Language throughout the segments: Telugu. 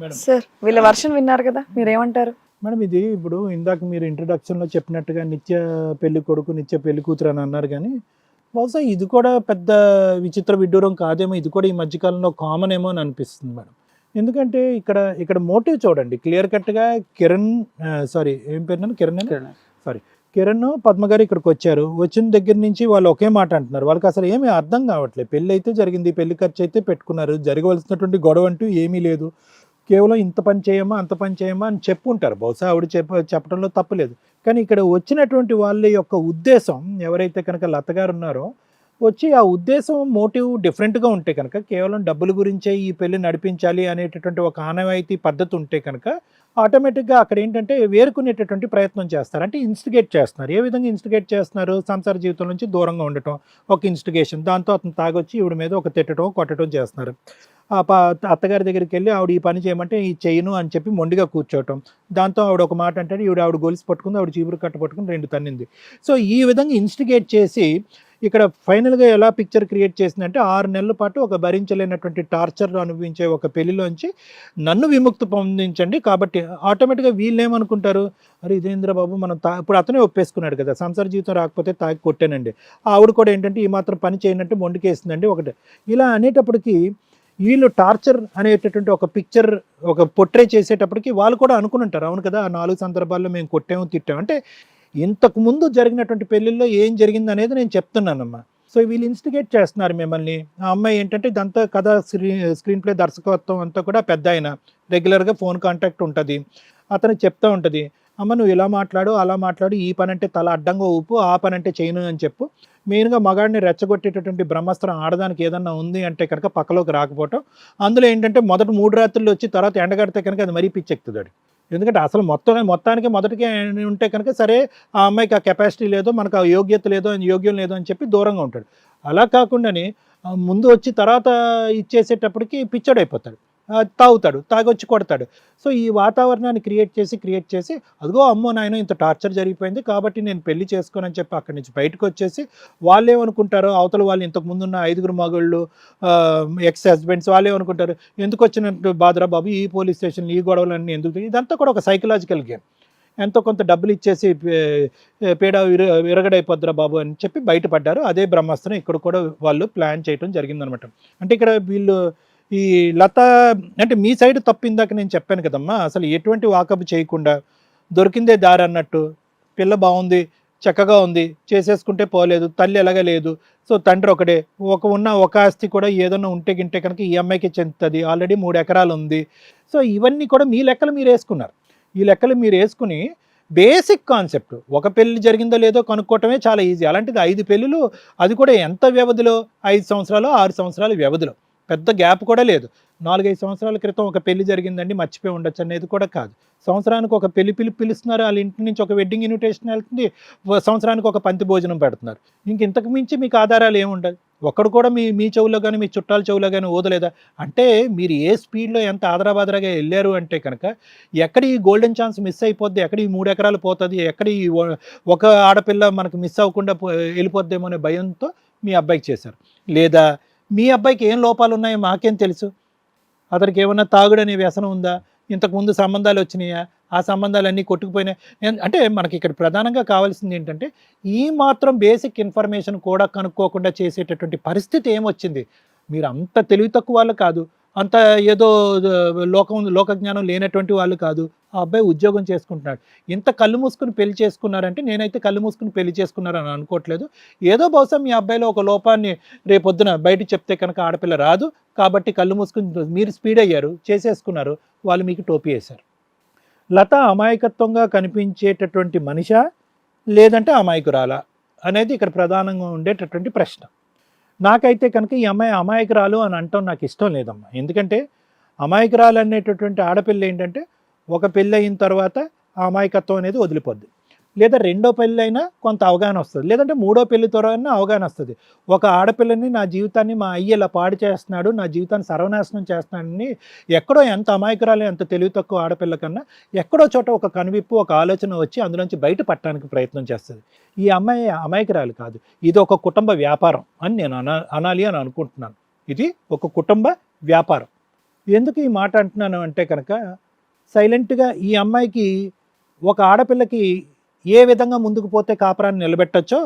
మేడం. సార్ వీళ్ళ వర్షన్ విన్నారు కదా మీరేమంటారు? మేడం ఇది ఇప్పుడు ఇందాక మీరు ఇంట్రడక్షన్లో చెప్పినట్టుగా నిత్య పెళ్ళి కొడుకు నిత్య పెళ్ళి కూతురు అని అన్నారు కానీ బహుశా ఇది కూడా పెద్ద విచిత్ర విడ్డూరం కాదేమో ఇది కూడా ఈ మధ్యకాలంలో కామన్ ఏమో అని అనిపిస్తుంది మేడం. ఎందుకంటే ఇక్కడ ఇక్కడ మోటివ్ చూడండి క్లియర్ కట్గా కిరణ్ సారీ ఏం పేరు? కిరణ్ అని? కిరణ్. పద్మ గారు ఇక్కడికి వచ్చారు. వచ్చిన దగ్గర నుంచి వాళ్ళు ఒకే మాట అంటున్నారు. వాళ్ళకి అసలు ఏమీ అర్థం కావట్లేదు. పెళ్ళి అయితే జరిగింది పెళ్ళి ఖర్చు అయితే పెట్టుకున్నారు. జరగవలసినటువంటి గొడవ అంటూ ఏమీ లేదు. కేవలం ఇంత పని చేయమా అంత పని చేయమా అని చెప్పుంటారు. బహుశా ఆవిడ చెప్ప చెప్పడంలో తప్పలేదు కానీ ఇక్కడ వచ్చినటువంటి వాళ్ళ యొక్క ఉద్దేశం ఎవరైతే కనుక లతగారు ఉన్నారో వచ్చి ఆ ఉద్దేశం మోటివ్ డిఫరెంట్గా ఉంటే కనుక కేవలం డబ్బుల గురించే ఈ పెళ్ళి నడిపించాలి అనేటటువంటి ఒక ఆనవాయితీ పద్ధతి ఉంటే కనుక ఆటోమేటిక్గా అక్కడ ఏంటంటే వేరుకునేటటువంటి ప్రయత్నం చేస్తారు. అంటే ఇన్స్టిగేట్ చేస్తున్నారు. ఏ విధంగా ఇన్స్టిగేట్ చేస్తున్నారు? సంసార జీవితం నుంచి దూరంగా ఉండటం ఒక ఇన్స్టిగేషన్. దాంతో అతను తాగొచ్చి ఈవిడ మీద ఒక తిట్టడం కొట్టడం చేస్తున్నారు. ఆ ప అత్తగారి దగ్గరికి వెళ్ళి ఆవిడ ఈ పని చేయమంటే ఈ చేయను అని చెప్పి మొండిగా కూర్చోవటం దాంతో ఆవిడ ఒక మాట అంటే ఈవిడ ఆవిడ గొలుసు పట్టుకుంది ఆవిడ చీపురు కట్ట పట్టుకుని రెండు తన్నింది. సో ఈ విధంగా ఇన్స్టిగేట్ చేసి ఇక్కడ ఫైనల్గా ఎలా పిక్చర్ క్రియేట్ చేసిందంటే ఆరు నెలల పాటు ఒక భరించలేనటువంటి టార్చర్ అనుభవించే ఒక పెళ్ళిలోంచి నన్ను విముక్తి పొందించండి కాబట్టి ఆటోమేటిక్గా వీళ్ళు ఏమనుకుంటారు అరే ఇదేంద్ర బాబు మనం తా ఇప్పుడు అతనే ఒప్పేసుకున్నాడు కదా సంసార జీవితం రాకపోతే తాగి కొట్టానండి. ఆవిడ కూడా ఏంటంటే ఈ మాత్రం పని చేయనట్టు మొండికేసిందండి ఒకటి. ఇలా అనేటప్పటికీ వీళ్ళు టార్చర్ అనేటటువంటి ఒక పిక్చర్ ఒక పొట్రే చేసేటప్పటికి వాళ్ళు కూడా అనుకుని ఉంటారు అవును కదా ఆ నాలుగు సందర్భాల్లో మేము కొట్టాము తిట్టాము. అంటే ఇంతకు ముందు జరిగినటువంటి పెళ్ళిళ్ళలో ఏం జరిగింది అనేది నేను చెప్తున్నానమ్మా. సో వీళ్ళు ఇన్స్టిగేట్ చేస్తున్నారు మిమ్మల్ని. ఆ అమ్మాయి ఏంటంటే ఇదంతా కథ స్క్రీన్ ప్లే దర్శకత్వం అంతా కూడా పెద్ద ఆయన రెగ్యులర్గా ఫోన్ కాంటాక్ట్ ఉంటుంది. అతనికి చెప్తూ ఉంటుంది. అమ్మ నువ్వు ఇలా మాట్లాడు అలా మాట్లాడు ఈ పని అంటే తల అడ్డంగా ఊపు ఆ పని అంటే చేయను అని చెప్పు. మెయిన్గా మగాడిని రెచ్చగొట్టేటటువంటి బ్రహ్మాస్త్రం ఆడదానికి ఏదన్నా ఉంది అంటే కనుక పక్కలోకి రాకపోవటం. అందులో ఏంటంటే మొదటి మూడు రాత్రులు వచ్చి తర్వాత ఎండగడితే కనుక అది మరీ పిచ్చెక్కుతుంది ఎందుకంటే అసలు మొత్తం మొత్తానికి మొదటికి ఉంటే కనుక సరే ఆ అమ్మాయికి ఆ కెపాసిటీ లేదో మనకు ఆ యోగ్యత లేదో యోగ్యం లేదో అని చెప్పి దూరంగా ఉంటాడు. అలా కాకుండానే ముందు వచ్చి తర్వాత ఇచ్చేసేటప్పటికి పిచ్చడైపోతాడు. తాగుతాడు తాగొచ్చి కొడతాడు. సో ఈ వాతావరణాన్ని క్రియేట్ చేసి క్రియేట్ చేసి అదిగో అమ్మో నాయన ఇంత టార్చర్ జరిగిపోయింది కాబట్టి నేను పెళ్ళి చేసుకోనని చెప్పి అక్కడి నుంచి బయటకు వచ్చేసి వాళ్ళు ఏమనుకుంటారో అవతల వాళ్ళు ఇంతకు ముందున్న ఐదుగురు మగళ్ళు ఎక్స్ హస్బెండ్స్ వాళ్ళు ఏమనుకుంటారు ఎందుకు వచ్చినట్టు బాధరా బాబు ఈ పోలీస్ స్టేషన్ ఈ గొడవలన్నీ ఎందుకు ఇదంతా కూడా ఒక సైకలాజికల్ గేమ్ ఎంతో కొంత డబ్బులు ఇచ్చేసి పేడ విర బాబు అని చెప్పి బయటపడ్డారు. అదే బ్రహ్మాస్త్రం ఇక్కడ కూడా వాళ్ళు ప్లాన్ చేయడం జరిగిందనమాట. అంటే ఇక్కడ వీళ్ళు ఈ లత అంటే మీ సైడ్ తప్పిందాక నేను చెప్పాను కదమ్మా అసలు ఎటువంటి వాకప్ చేయకుండా దొరికిందే దారి అన్నట్టు పిల్ల బాగుంది చక్కగా ఉంది చేసేసుకుంటే పోలేదు తల్లి ఎలాగ లేదు సో తండ్రి ఒకడే ఒక ఉన్న ఒక ఆస్తి కూడా ఏదన్నా ఉంటే గింటే కనుక ఈ అమ్మాయికి చెందుతుంది ఆల్రెడీ మూడు ఎకరాలు ఉంది. సో ఇవన్నీ కూడా మీ లెక్కలు మీరు వేసుకున్నారు. ఈ లెక్కలు మీరు వేసుకుని బేసిక్ కాన్సెప్ట్ ఒక పెళ్ళి జరిగిందో లేదో కనుక్కోవటమే చాలా ఈజీ. అలాంటిది ఐదు పెళ్ళిలు అది కూడా ఎంత వ్యవధిలో? ఐదు సంవత్సరాలు ఆరు సంవత్సరాల వ్యవధిలో. పెద్ద గ్యాప్ కూడా లేదు. నాలుగైదు సంవత్సరాల క్రితం ఒక పెళ్ళి జరిగిందండి మర్చిపోయి ఉండొచ్చు అనేది కూడా కాదు. సంవత్సరానికి ఒక పెళ్ళి పిలి పిలుస్తున్నారు వాళ్ళ ఇంటి నుంచి ఒక వెడ్డింగ్ ఇన్విటేషన్ వెళ్తుంది సంవత్సరానికి ఒక పంతి భోజనం పెడుతున్నారు. ఇంక ఇంతకు మించి మీకు ఆధారాలు ఏముండదు ఒక్కడు కూడా మీ మీ చెవులో కానీ మీ చుట్టాల చెవులో కానీ ఓదలేదా? అంటే మీరు ఏ స్పీడ్లో ఎంత ఆదరాబాదరాగా వెళ్ళారు అంటే కనుక ఎక్కడ ఈ గోల్డెన్ ఛాన్స్ మిస్ అయిపోద్ది ఎక్కడ ఈ మూడు ఎకరాలు పోతుంది ఎక్కడ ఈ ఒక ఆడపిల్ల మనకు మిస్ అవ్వకుండా పో- వెళ్ళిపోద్దేమో అనే భయంతో మీ అబ్బాయికి చేశారు. లేదా మీ అబ్బాయికి ఏం లోపాలు ఉన్నాయో మాకేం తెలుసు? అతనికి ఏమన్నా తాగుడనే వ్యసనం ఉందా? ఇంతకుముందు సంబంధాలు వచ్చినాయా? ఆ సంబంధాలు అన్నీ కొట్టుకుపోయినాయి అంటే మనకి ఇక్కడ ప్రధానంగా కావాల్సింది ఏంటంటే ఈ మాత్రం బేసిక్ ఇన్ఫర్మేషన్ కూడా కనుక్కోకుండా చేసేటటువంటి పరిస్థితి ఏమొచ్చింది? మీరు అంత తెలివి తక్కువ వాళ్ళు కాదు. అంత ఏదో లోకం లోకజ్ఞానం లేనటువంటి వాళ్ళు కాదు. ఆ అబ్బాయి ఉద్యోగం చేసుకుంటున్నాడు. ఇంత కళ్ళు మూసుకుని పెళ్ళి చేసుకున్నారంటే నేనైతే కళ్ళు మూసుకుని పెళ్ళి చేసుకున్నారని అనుకోవట్లేదు. ఏదో బహుశా మీ అబ్బాయిలో ఒక లోపాన్ని రేపొద్దున బయట చెప్తే కనుక ఆడపిల్ల రాదు. కాబట్టి కళ్ళు మూసుకుని మీరు స్పీడ్ అయ్యారు చేసేసుకున్నారు. వాళ్ళు మీకు టోపీ వేశారు. లత అమాయకత్వంగా కనిపించేటటువంటి మనిష? లేదంటే అమాయకురాలా? అనేది ఇక్కడ ప్రధానంగా ఉండేటటువంటి ప్రశ్న. నాకైతే కనుక ఈ అమ్మాయి అమాయకురాలు అని అంటాం నాకు ఇష్టం లేదమ్మా. ఎందుకంటే అమాయకురాలు అనేటటువంటి ఆడపిల్ల ఏంటంటే ఒక పెళ్ళి అయిన తర్వాత ఆ అమాయకత్వం అనేది వదిలిపోద్ది. లేదా రెండో పెళ్ళి అయినా కొంత అవగాహన వస్తుంది. లేదంటే మూడో పెళ్ళి అయినా అవగాహన వస్తుంది. ఒక ఆడపిల్లని నా జీవితాన్ని మా అయ్య ఇలా పాడు చేస్తున్నాడు నా జీవితాన్ని సర్వనాశనం చేస్తున్నాడని ఎక్కడో ఎంత అమాయకురాలు ఎంత తెలివి తక్కువ ఆడపిల్ల కన్నా ఎక్కడో చోట ఒక కనువిప్పు ఒక ఆలోచన వచ్చి అందులోంచి బయట పట్టడానికి ప్రయత్నం చేస్తుంది. ఈ అమ్మాయి అమాయకురాలు కాదు. ఇది ఒక కుటుంబ వ్యాపారం అని నేను అనా అనాలి అని అనుకుంటున్నాను. ఇది ఒక కుటుంబ వ్యాపారం. ఎందుకు ఈ మాట అంటున్నాను అంటే కనుక సైలెంట్గా ఈ అమ్మాయికి ఒక ఆడపిల్లకి ఏ విధంగా ముందుకు పోతే కాపురాన్ని నిలబెట్టచ్చో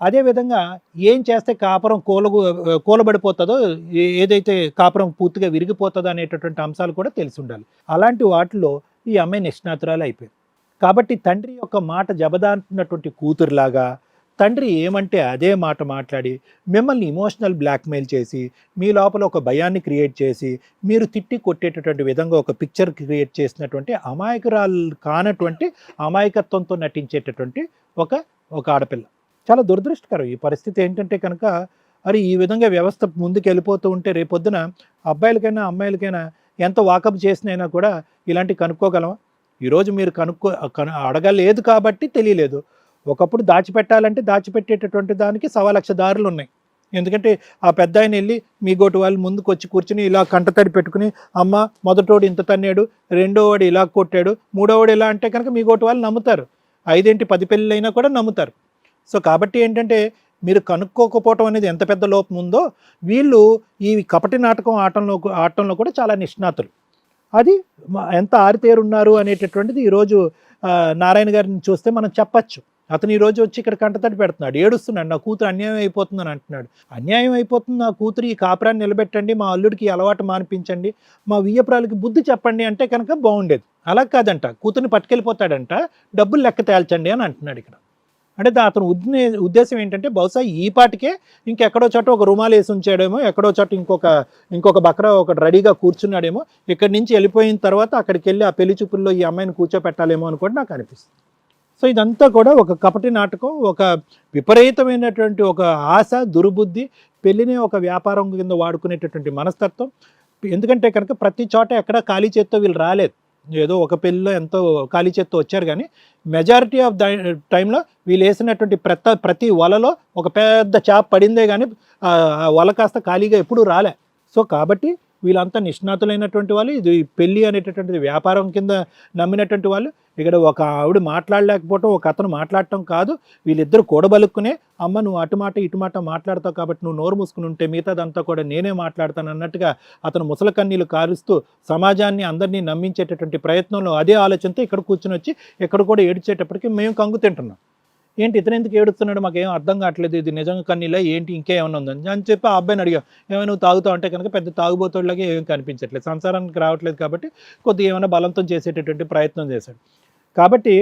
అదేవిధంగా ఏం చేస్తే కాపురం కూలగు కూలబడిపోతుందో ఏ- ఏదైతే కాపురం పూర్తిగా విరిగిపోతుందో అనేటటువంటి అంశాలు కూడా తెలిసి ఉండాలి. అలాంటి వాటిలో ఈ అమ్మాయి నిష్ణాతురాలు అయిపోయింది కాబట్టి తండ్రి యొక్క మాట జబదాంటున్నటువంటి కూతురులాగా తండ్రి ఏమంటే అదే మాట మాట్లాడి మిమ్మల్ని ఇమోషనల్ బ్లాక్మెయిల్ చేసి మీ లోపల ఒక భయాన్ని క్రియేట్ చేసి మీరు తిట్టి కొట్టేటటువంటి విధంగా ఒక పిక్చర్ క్రియేట్ చేసినటువంటి అమాయకురాలు కానటువంటి అమాయకత్వంతో నటించేటటువంటి ఒక ఒక ఆడపిల్ల. చాలా దురదృష్టకరం. ఈ పరిస్థితి ఏంటంటే కనుక అరే ఈ విధంగా వ్యవస్థ ముందుకు వెళ్ళిపోతూ ఉంటే రేపొద్దున అబ్బాయిలకైనా అమ్మాయిలకైనా ఎంత వాకప్ చేసినైనా కూడా ఇలాంటి కనుక్కోగలమా? ఈరోజు మీరు కనుక్కో కను అడగలేదు కాబట్టి తెలియలేదు. ఒకప్పుడు దాచిపెట్టాలంటే దాచిపెట్టేటటువంటి దానికి సవా లక్ష దారులు ఉన్నాయి. ఎందుకంటే ఆ పెద్ద ఆయన వెళ్ళి మీ గోటు వాళ్ళు ముందుకు వచ్చి కూర్చుని ఇలా కంటతడి పెట్టుకుని అమ్మ మొదటోడు ఇంత తన్నాడు రెండోవాడు ఇలా కొట్టాడు మూడోవాడు ఇలా అంటే కనుక మీ గోటు వాళ్ళు నమ్ముతారు. ఐదేంటి పది పెళ్ళైనా కూడా నమ్ముతారు. సో కాబట్టి ఏంటంటే మీరు కనుక్కోకపోవటం అనేది ఎంత పెద్ద లోపం ఉందో వీళ్ళు ఈ కపటి నాటకం ఆటంలో ఆటంలో కూడా చాలా నిష్ణాతులు. అది ఎంత ఎంత ఆరితేరున్నారు అనేటటువంటిది ఈరోజు నారాయణ గారిని చూస్తే మనం చెప్పచ్చు. అతను ఈ రోజు వచ్చి ఇక్కడ కంటతడి పెడుతున్నాడు ఏడుస్తున్నాడు నా కూతురు అన్యాయం అయిపోతుందని అంటున్నాడు. అన్యాయం అయిపోతుంది నా కూతురు ఈ కాపురాన్ని నిలబెట్టండి మా అల్లుడికి అలవాటు మానిపించండి మా వియ్యపురాలకి బుద్ధి చెప్పండి అంటే కనుక బాగుండేది. అలా కాదంట కూతుర్ని పట్టుకెళ్ళిపోతాడంట డబ్బులు లెక్క తేల్చండి అని అంటున్నాడు ఇక్కడ. అంటే అతను ఉద్దే ఉద్దేశం ఏంటంటే బహుశా ఈ పాటికే ఇంకెక్కడో చోట ఒక రుమాలు వేసి ఉంచాడేమో ఎక్కడో చోట ఇంకొక ఇంకొక బక్రా ఒకటి రెడీగా కూర్చున్నాడేమో ఇక్కడి నుంచి వెళ్ళిపోయిన తర్వాత అక్కడికి వెళ్ళి ఆ పెళ్ళి చూపుల్లో ఈ అమ్మాయిని కూర్చోపెట్టాలేమో అని కూడా నాకు అనిపిస్తుంది. సో ఇదంతా కూడా ఒక కపటి నాటకం ఒక విపరీతమైనటువంటి ఒక ఆశ దుర్బుద్ధి పెళ్ళిని ఒక వ్యాపారం కింద వాడుకునేటటువంటి మనస్తత్వం. ఎందుకంటే కనుక ప్రతి చోట ఎక్కడ ఖాళీ చేత్తో వీళ్ళు రాలేదు. ఏదో ఒక పెళ్ళిలో ఎంతో ఖాళీ చేత్తో వచ్చారు కానీ మెజారిటీ ఆఫ్ ద టైంలో వీళ్ళు వేసినటువంటి ప్రత ప్రతి వలలో ఒక పెద్ద చేప పడిందే కానీ ఆ ఆ వల కాస్త ఖాళీగా ఎప్పుడూ రాలే. సో కాబట్టి వీళ్ళంతా నిష్ణాతులైనటువంటి వాళ్ళు ఇది పెళ్ళి అనేటటువంటిది వ్యాపారం కింద నమ్మినటువంటి వాళ్ళు. ఇక్కడ ఒక ఆవిడ మాట్లాడలేకపోవటం ఒక అతను మాట్లాడటం కాదు. వీళ్ళిద్దరు కూడబలుక్కునే అమ్మ నువ్వు అటు మాట ఇటు మాట మాట్లాడతావు కాబట్టి నువ్వు నోరు మూసుకుని ఉంటే మిగతాదంతా కూడా నేనే మాట్లాడతాను అన్నట్టుగా అతను ముసల కన్నీలు కారుస్తూ సమాజాన్ని అందరినీ నమ్మించేటటువంటి ప్రయత్నంలో అదే ఆలోచనతో ఇక్కడ కూర్చుని వచ్చి ఇక్కడ కూడా ఏడ్చేటప్పటికి మేము కంగు తింటున్నాం. ఏంటి ఇతను ఎందుకు ఏడుస్తున్నాడు? మాకు ఏం అర్థం కావట్లేదు. ఇది నిజంగా కన్నీలా? ఏంటి? ఇంకేమైనా ఉందని అని చెప్పి ఆ అబ్బాయిని అడిగాం. ఏమైనా నువ్వు తాగుతావు అంటే కనుక పెద్ద తాగుబోతుడిలాగా ఏం కనిపించట్లేదు. సంసారానికి రావట్లేదు కాబట్టి కొద్దిగా ఏమైనా బలంతం చేసేటటువంటి ప్రయత్నం చేశాడు. కాబట్టి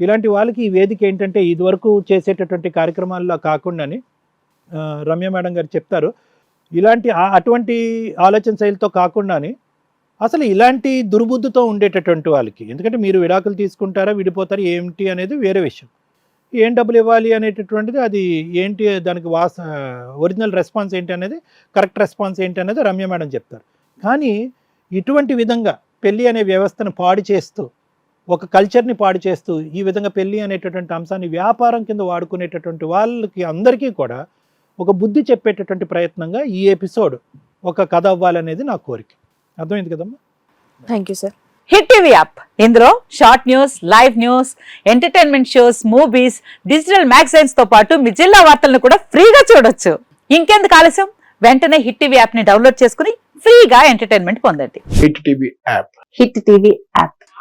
ఇలాంటి వాళ్ళకి ఈ వేదిక ఏంటంటే ఇదివరకు చేసేటటువంటి కార్యక్రమాల్లో కాకుండాని రమ్య మేడం గారు చెప్తారు. ఇలాంటి అటువంటి ఆలోచన శైలితో కాకుండాని అసలు ఇలాంటి దుర్బుద్ధితో ఉండేటటువంటి వాళ్ళకి ఎందుకంటే మీరు విడాకులు తీసుకుంటారా విడిపోతారా ఏంటి అనేది వేరే విషయం. ఏం డబ్బులు ఇవ్వాలి అనేటటువంటిది అది ఏంటి దానికి వాస ఒరిజినల్ రెస్పాన్స్ ఏంటి అనేది కరెక్ట్ రెస్పాన్స్ ఏంటి అనేది రమ్య మేడం చెప్తారు. కానీ ఇటువంటి విధంగా పెళ్ళి అనే వ్యవస్థను పాడు చేస్తూ ఒక కల్చర్ని పాడు చేస్తూ ఈ విధంగా పెళ్ళి అనేటటువంటి అంశాన్ని వ్యాపారం కింద వాడుకునేటటువంటి వాళ్ళకి అందరికీ కూడా ఒక బుద్ధి చెప్పేటటువంటి ప్రయత్నంగా ఈ ఎపిసోడ్ ఒక కథ అవ్వాలనేది నా కోరిక. అర్థమైంది కదమ్మా? Thank you sir Hit TV app ఇందులో short news live news entertainment shows movies digital మ్యాగజైన్స్తో పాటు మీ జిల్లా వార్తలను కూడా ఫ్రీగా చూడొచ్చు. ఇంకెందుకు ఆలస్యం? వెంటనే హిట్ టీవీ యాప్ని డౌన్లోడ్ చేసుకుని ఫ్రీగా ఎంటర్టైన్మెంట్ పొందండి. Hit TV app Hit TV app